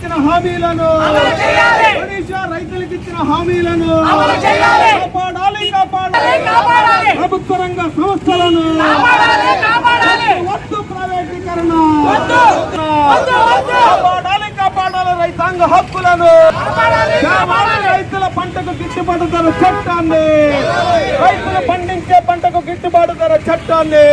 ఇచ్చిన హామీలను ఒడిశా రైతులకు ఇచ్చిన హామీలను కాపాడాలి కాపాడాలి. ప్రభుత్వ రంగ సంస్థలను వద్దు ప్రైవేటీకరణ. కాపాడాలి కాపాడాలి రైతాంగ హక్కులను. రైతుల పంటకు గిట్టుబాటు ధర చట్టాన్ని రైతులు పండించే పంటకు గిట్టుబాటు ధర చట్టాన్ని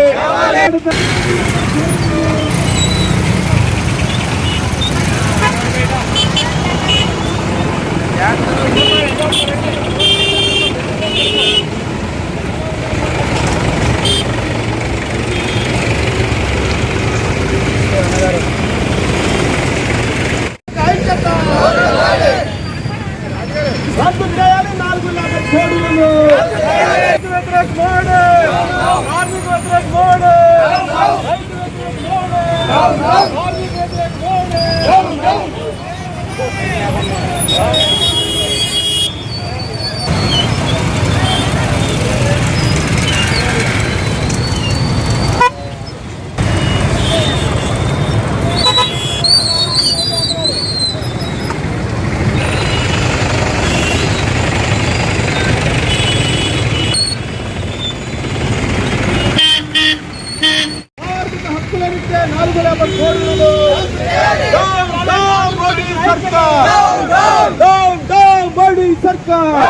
ಸರ್ಕಾರ ಡೌನ್ ಡೌನ್ ಮೋದಿ ಸರ್ಕಾರ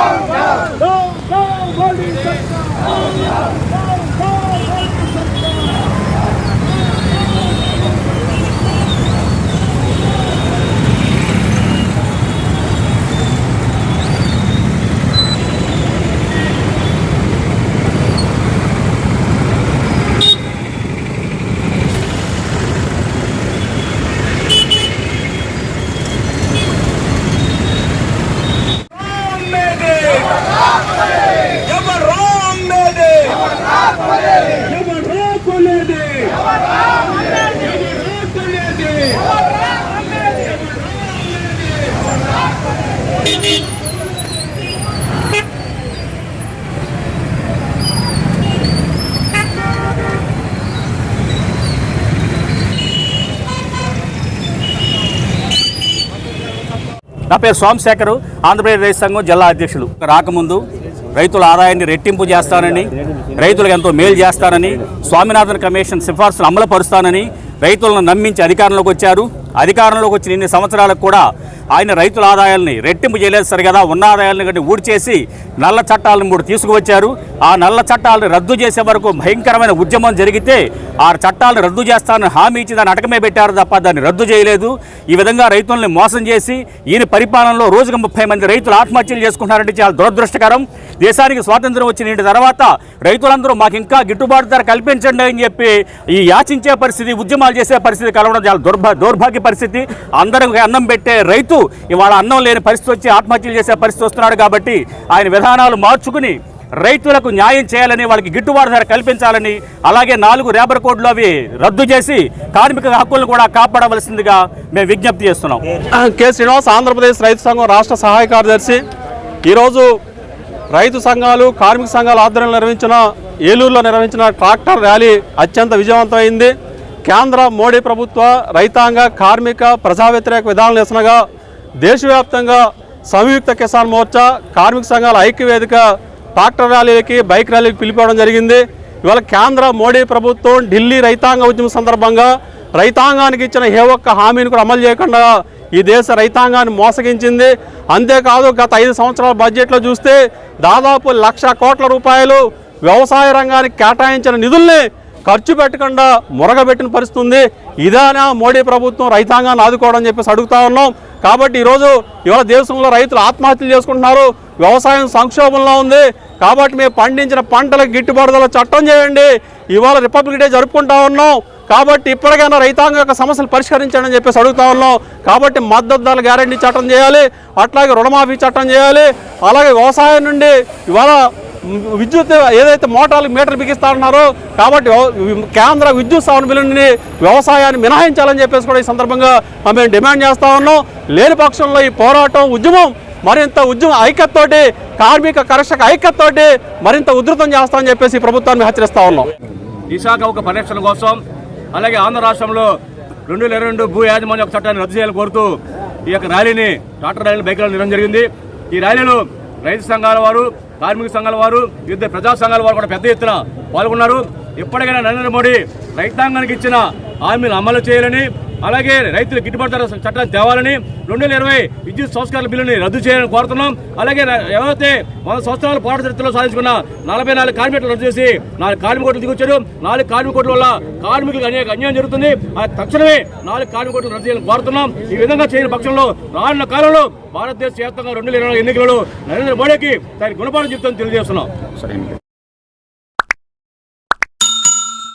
ಡೌನ್ ಡೌನ್ ಮೋದಿ ಸರ್ಕಾರ నా పేరు సోమశేఖర్ ఆంధ్రప్రదేశ్ రైతు సంఘం జిల్లా అధ్యక్షులు. రాకముందు రైతుల ఆదాయాన్ని రెట్టింపు చేస్తానని రైతులకు ఎంతో మేలు చేస్తానని స్వామినాథన్ కమిషన్ సిఫార్సులు అమలుపరుస్తానని రైతులను నమ్మించి అధికారంలోకి వచ్చారు. అధికారంలోకి వచ్చిన ఇన్ని సంవత్సరాలకు కూడా ఆయన రైతుల ఆదాయాల్ని రెట్టింపు చేయలేదు సరిగదా ఉన్న ఆదాయాలను కంటే ఊడ్చేసి నల్ల చట్టాలను మూడు తీసుకువచ్చారు. ఆ నల్ల చట్టాలను రద్దు చేసే వరకు భయంకరమైన ఉద్యమం జరిగితే ఆ చట్టాలను రద్దు చేస్తానని హామీ ఇచ్చి దాన్ని అటకమే పెట్టారు తప్ప దాన్ని రద్దు చేయలేదు. ఈ విధంగా రైతుల్ని మోసం చేసి ఈయన పరిపాలనలో రోజుకు ముప్పై మంది రైతులు ఆత్మహత్యలు చేసుకుంటున్నారంటే చాలా దురదృష్టకరం. దేశానికి స్వాతంత్రం వచ్చిన ఇంటి తర్వాత రైతులందరూ మాకు ఇంకా గిట్టుబాటు ధర కల్పించండి అని చెప్పి ఈ యాచించే పరిస్థితి ఉద్యమాలు చేసే పరిస్థితి కలవడం చాలా దుర్భ దౌర్భాగ్య పరిస్థితి. అందరికి అన్నం పెట్టే రైతు ఇవాళ అన్నం లేని పరిస్థితి వచ్చి ఆత్మహత్యలు చేసే పరిస్థితి వస్తున్నాడు కాబట్టి ఆయన విధానాలు మార్చుకుని రైతులకు న్యాయం చేయాలని వాళ్ళకి గిట్టుబాటు ధర కల్పించాలని అలాగే నాలుగు రేబర్ కోడ్లు అవి రద్దు చేసి కార్మిక హక్కులను కూడా కాపాడవలసిందిగా మేము విజ్ఞప్తి చేస్తున్నాం. కె. శ్రీనివాస్ ఆంధ్రప్రదేశ్ రైతు సంఘం రాష్ట్ర సహాయ కార్యదర్శి. ఈరోజు రైతు సంఘాలు కార్మిక సంఘాల ఆధ్వర్యంలో నిర్వహించిన ఏలూరులో నిర్వహించిన ట్రాక్టర్ ర్యాలీ అత్యంత విజయవంతమైంది. కేంద్ర మోడీ ప్రభుత్వ రైతాంగ కార్మిక ప్రజా వ్యతిరేక విధానాలు నిరసనగా దేశవ్యాప్తంగా సంయుక్త కిసాన్ మోర్చా కార్మిక సంఘాల ఐక్యవేదిక ట్రాక్టర్ ర్యాలీలకి బైక్ ర్యాలీకి పిలిపవడం జరిగింది. ఇవాళ కేంద్ర మోడీ ప్రభుత్వం ఢిల్లీ రైతాంగ ఉద్యమం సందర్భంగా రైతాంగానికి ఇచ్చిన ఏ ఒక్క హామీని కూడా అమలు చేయకుండా ఈ దేశ రైతాంగాన్ని మోసగించింది. అంతేకాదు గత ఐదు సంవత్సరాల బడ్జెట్లో చూస్తే దాదాపు లక్ష కోట్ల రూపాయలు వ్యవసాయ రంగానికి కేటాయించిన నిధుల్ని ఖర్చు పెట్టకుండా మురగబెట్టిన పరిస్థితి ఉంది ఇదేనా మోడీ ప్రభుత్వం రైతాంగాన్ని ఆదుకోవడం చెప్పేసి అడుగుతా ఉన్నాం. కాబట్టి ఈరోజు ఇవాళ దేశంలో రైతులు ఆత్మహత్యలు చేసుకుంటున్నారు. వ్యవసాయం సంక్షోభంలో ఉంది. కాబట్టి మేము పండించిన పంటలకు గిట్టుబాటుదల చట్టం చేయండి. ఇవాళ రిపబ్లిక్ డే జరుపుకుంటా ఉన్నాం. కాబట్టి ఇప్పటికైనా రైతాంగం యొక్క సమస్యలు పరిష్కరించండి అని చెప్పేసి అడుగుతా ఉన్నాం. కాబట్టి మద్దతు ధరల గ్యారంటీ చట్టం చేయాలి. అట్లాగే రుణమాఫీ చట్టం చేయాలి. అలాగే వ్యవసాయం నుండి ఇవాళ విద్యుత్ ఏదైతే మోటార్లు మీటర్ బిగిస్తా ఉన్నారో కాబట్టి కేంద్ర విద్యుత్ సవరణ బిల్లుని వ్యవసాయాన్ని మినహాయించాలని చెప్పేసి కూడా ఈ సందర్భంగా మేము డిమాండ్ చేస్తా ఉన్నాం. లేని పక్షంలో ఈ పోరాటం ఉద్యమం మరింత ఉద్యమ ఐక్యతతోటి కార్మిక కర్షక ఐక్యతతోటి మరింత ఉధృతం చేస్తామని చెప్పేసి ప్రభుత్వాన్ని హెచ్చరిస్తూ ఉన్నాం. విశాఖ ఒక పరిరక్షణ కోసం అలాగే ఆంధ్ర రాష్ట్రంలో రెండు వేల రెండు భూ యాజమాన్య చట్టాన్ని రద్దు చేయాలని కోరుతూ ఈ యొక్క ర్యాలీని ట్రాక్టర్ ర్యాలీని బైక్ ర్యాలీ నిర్వహణ జరిగింది. ఈ ర్యాలీలో రైతు సంఘాల వారు కార్మిక సంఘాల వారు వివిధ ప్రజా సంఘాల వారు కూడా పెద్ద ఎత్తున పాల్గొన్నారు. ఇప్పటికైనా నరేంద్ర మోడీ రైతాంగానికి ఇచ్చిన హామీలు అమలు చేయాలని అలాగే రైతులు గిట్టుబాటు ధర చట్టాన్ని తేవాలని రెండు వేల ఇరవై విద్యుత్ సంస్కరణ బిల్లుని రద్దు చేయాలని కోరుతున్నాం. అలాగే ఎవరైతే వంద సంవత్సరాల పోరాట చరిత్రలో సాధించుకున్న నలభై నాలుగు కార్మికులు రద్దు చేసి నాలుగు కార్మిక దిగొచ్చారు. నాలుగు కార్మిక వల్ల కార్మికులకు అనేక అన్యాయం జరుగుతుంది. తక్షణమే నాలుగు కార్మిక రద్దు చేయాలని కోరుతున్నాం. ఈ విధంగా చేయని పక్షంలో రానున్న కాలంలో భారతదేశ వ్యాప్తంగా రెండు వేల ఇరవై ఎన్నికలలో నరేంద్ర మోడీకి దాని గుణపాఠం చెప్తాను తెలియజేస్తున్నాం.